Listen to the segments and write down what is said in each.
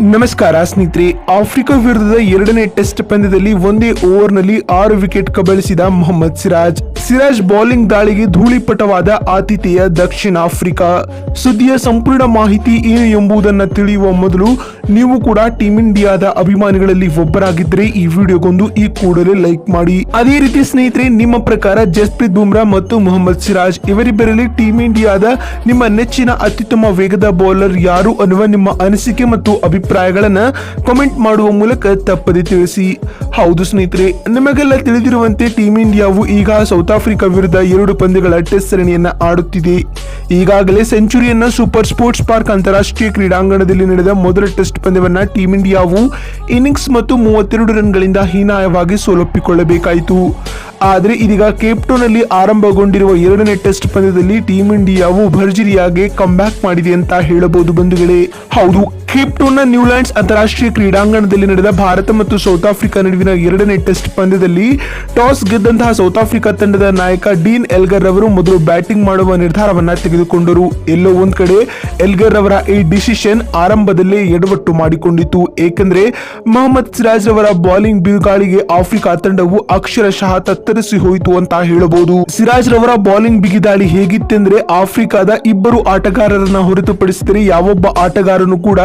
ನಮಸ್ಕಾರ ಸ್ನೇಹಿತರೆ ಆಫ್ರಿಕಾ ವಿರುದ್ಧದ ಎರಡನೇ ಟೆಸ್ಟ್ ಪಂದ್ಯದಲ್ಲಿ ಒಂದೇ ಓವರ್ನಲ್ಲಿ ಆರು ವಿಕೆಟ್ ಕಬಳಿಸಿದ ಮೊಹಮ್ಮದ್ ಸಿರಾಜ್. ಸಿರಾಜ್ ಬೌಲಿಂಗ್ ದಾಳಿಗೆ ಧೂಳಿಪಟವಾದ ಆತಿಥೇಯ ದಕ್ಷಿಣ ಆಫ್ರಿಕಾ. ಸುದ್ದಿಯ ಸಂಪೂರ್ಣ ಮಾಹಿತಿ ಏನು ಎಂಬುದನ್ನು ತಿಳಿಯುವ ಮೊದಲು ನೀವು ಕೂಡ ಟೀಮ್ ಇಂಡಿಯಾದ ಅಭಿಮಾನಿಗಳಲ್ಲಿ ಒಬ್ಬರಾಗಿದ್ದರೆ ಈ ವಿಡಿಯೋಗೊಂದು ಈ ಕೂಡಲೇ ಲೈಕ್ ಮಾಡಿ. ಅದೇ ರೀತಿ ಸ್ನೇಹಿತರೆ, ನಿಮ್ಮ ಪ್ರಕಾರ ಜಸ್ಪ್ರೀತ್ ಬುಮ್ರಾ ಮತ್ತು ಮೊಹಮ್ಮದ್ ಸಿರಾಜ್ ಇವರಿಬ್ಬರಲ್ಲಿ ಟೀಮ್ ಇಂಡಿಯಾದ ನಿಮ್ಮ ನೆಚ್ಚಿನ ಅತ್ಯುತ್ತಮ ವೇಗದ ಬೌಲರ್ ಯಾರು ಅನ್ನುವ ನಿಮ್ಮ ಅನಿಸಿಕೆ ಮತ್ತು ಅಭಿಪ್ರಾಯಗಳನ್ನ ಕಮೆಂಟ್ ಮಾಡುವ ಮೂಲಕ ತಪ್ಪದೆ ತಿಳಿಸಿ. ಹೌದು ಸ್ನೇಹಿತರೆ, ನಿಮಗೆಲ್ಲ ತಿಳಿದಿರುವಂತೆ ಟೀಮ್ ಇಂಡಿಯಾವು ಈಗ ಸೌತ್ ಆಫ್ರಿಕಾ ವಿರುದ್ಧ ಎರಡು ಪಂದ್ಯಗಳ ಟೆಸ್ಟ್ ಸರಣಿಯನ್ನು ಆಡುತ್ತಿದೆ. ಈಗಾಗಲೇ ಸೆಂಚುರಿಯನ್ನ ಸೂಪರ್ ಸ್ಪೋರ್ಟ್ಸ್ ಪಾರ್ಕ್ ಅಂತಾರಾಷ್ಟ್ರೀಯ ಕ್ರೀಡಾಂಗಣದಲ್ಲಿ ನಡೆದ ಮೊದಲ ಟೆಸ್ಟ್ ಪಂದ್ಯವನ್ನು ಟೀಂ ಇಂಡಿಯಾವು ಇನ್ನಿಂಗ್ಸ್ ಮತ್ತು ಮೂವತ್ತೆರಡು ರನ್ಗಳಿಂದ ಹೀನಾಯವಾಗಿ ಸೋಲೊಪ್ಪಿಕೊಳ್ಳಬೇಕಾಯಿತು. ಆದರೆ ಇದೀಗ ಕೇಪ್ಟೋನಲ್ಲಿ ಆರಂಭಗೊಂಡಿರುವ ಎರಡನೇ ಟೆಸ್ಟ್ ಪಂದ್ಯದಲ್ಲಿ ಟೀಮ್ ಇಂಡಿಯಾವು ಭರ್ಜರಿಯಾಗಿ ಕಂಬ್ಯಾಕ್ ಮಾಡಿದೆ ಅಂತ ಹೇಳಬಹುದು ಬಂಧುಗಳೇ. ಹೌದು ಕೇಪ್ಟೋನ್ನ ನ್ಯೂಲ್ಯಾಂಡ್ಸ್ ಅಂತಾರಾಷ್ಟ್ರೀಯ ಕ್ರೀಡಾಂಗಣದಲ್ಲಿ ನಡೆದ ಭಾರತ ಮತ್ತು ಸೌತ್ ಆಫ್ರಿಕಾ ನಡುವಿನ ಎರಡನೇ ಟೆಸ್ಟ್ ಪಂದ್ಯದಲ್ಲಿ ಟಾಸ್ ಗೆದ್ದಂತಹ ಸೌತ್ ಆಫ್ರಿಕಾ ತಂಡದ ನಾಯಕ ಡೀನ್ ಎಲ್ಗರ್ ಅವರು ಮೊದಲು ಬ್ಯಾಟಿಂಗ್ ಮಾಡುವ ನಿರ್ಧಾರವನ್ನ ತೆಗೆದುಕೊಂಡರು. ಎಲ್ಲೋ ಒಂದ್ ಕಡೆ ಎಲ್ಗರ್ ಅವರ ಈ ಡಿಸಿಷನ್ ಆರಂಭದಲ್ಲೇ ಎಡವಟ್ಟು ಮಾಡಿಕೊಂಡಿತು ಏಕೆಂದ್ರೆ ಮೊಹಮ್ಮದ್ ಸಿರಾಜ್ ಅವರ ಬೌಲಿಂಗ್ ಬಿರುಗಾಳಿಗೆ ಆಫ್ರಿಕಾ ತಂಡವು ಅಕ್ಷರಶಃ ತತ್ತರಿಸಿ ಹೋಯಿತು ಅಂತ ಹೇಳಬಹುದು. ಸಿರಾಜ್ ರವರ ಬೌಲಿಂಗ್ ಬಿಗಿದಾಳಿ ಹೇಗಿತ್ತೆಂದ್ರೆ ಆಫ್ರಿಕಾದ ಇಬ್ಬರು ಆಟಗಾರರನ್ನ ಹೊರತುಪಡಿಸಿದರೆ ಯಾವೊಬ್ಬ ಆಟಗಾರನು ಕೂಡ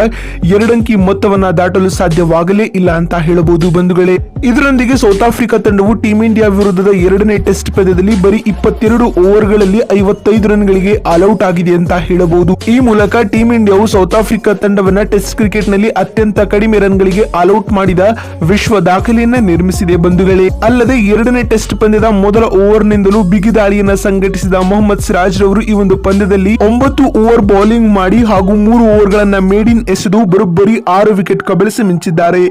ಎರಡಂಕಿ ಮೊತ್ತವನ್ನ ದಾಟಲು ಸಾಧ್ಯವಾಗಲೇ ಇಲ್ಲ ಅಂತ ಹೇಳಬಹುದು ಬಂಧುಗಳೇ. ಇದರೊಂದಿಗೆ ಸೌತ್ ಆಫ್ರಿಕಾ ತಂಡವು ಟೀಂ ಇಂಡಿಯಾ ವಿರುದ್ಧದ ಎರಡನೇ ಟೆಸ್ಟ್ ಪಂದ್ಯದಲ್ಲಿ ಬರೀ ಇಪ್ಪತ್ತೆರಡು ಓವರ್ಗಳಲ್ಲಿ ಐವತ್ತೈದು ರನ್ಗಳಿಗೆ ಆಲ್ಔಟ್ ಆಗಿದೆ ಅಂತ ಹೇಳಬಹುದು. ಈ ಮೂಲಕ ಟೀಂ ಇಂಡಿಯಾವು ಸೌತ್ ಆಫ್ರಿಕಾ ತಂಡವನ್ನ ಟೆಸ್ಟ್ ಕ್ರಿಕೆಟ್ನಲ್ಲಿ ಅತ್ಯಂತ ಕಡಿಮೆ ರನ್ಗಳಿಗೆ ಆಲ್ಔಟ್ ಮಾಡಿದ ವಿಶ್ವ ದಾಖಲೆಯನ್ನ ನಿರ್ಮಿಸಿದೆ ಬಂಧುಗಳೇ. ಅಲ್ಲದೆ ಎರಡನೇ ಟೆಸ್ಟ್ ಪಂದ್ಯದ ಮೊದಲ ಓವರ್ನಿಂದಲೂ ಬಿಗಿ ದಾಳಿಯನ್ನ ಸಂಘಟಿಸಿದ ಮೊಹಮ್ಮದ್ ಸಿರಾಜ್ ರವರು ಈ ಒಂದು ಪಂದ್ಯದಲ್ಲಿ ಒಂಬತ್ತು ಓವರ್ ಬೌಲಿಂಗ್ ಮಾಡಿ ಹಾಗೂ ಮೂರು ಮೇಡ್ ಮೇಡಿನ್ ಎಸೆದು ಬರೋಬ್ಬರಿ ಆರು ವಿಕೆಟ್ ಕಬಳಿಸಿ ಮಿಂಚಿದ್ದಾರೆ.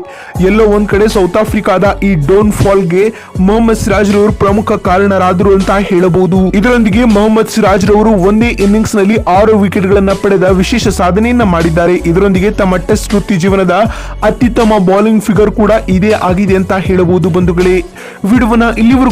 ಎಲ್ಲೋ ಒಂದ್ ಕಡೆ ಸೌತ್ ಆಫ್ರಿಕಾದ ಈ ಡೌನ್ ಫಾಲ್ಗೆ ಮೊಹಮ್ಮದ್ ಸಿರಾಜ್ ರವರು ಪ್ರಮುಖ ಕಾರಣರಾದರು ಅಂತ ಹೇಳಬಹುದು. ಇದರೊಂದಿಗೆ ಮೊಹಮ್ಮದ್ ಸಿರಾಜ್ ರವರು ಒಂದೇ ಇನ್ನಿಂಗ್ಸ್ನಲ್ಲಿ ಆರು ವಿಕೆಟ್ ಗಳನ್ನ ಪಡೆದ ವಿಶೇಷ ಸಾಧನೆಯನ್ನ ಮಾಡಿದ್ದಾರೆ. ಇದರೊಂದಿಗೆ ತಮ್ಮ ಟೆಸ್ಟ್ ವೃತ್ತಿ ಜೀವನದ ಅತ್ಯುತ್ತಮ ಬೌಲಿಂಗ್ ಫಿಗರ್ ಕೂಡ ಇದೇ ಆಗಿದೆ ಅಂತ ಹೇಳಬಹುದು ಬಂಧುಗಳೇ. ವಿಡಿಯೋವನ್ನ ಇಲ್ಲಿವರೆಗೂ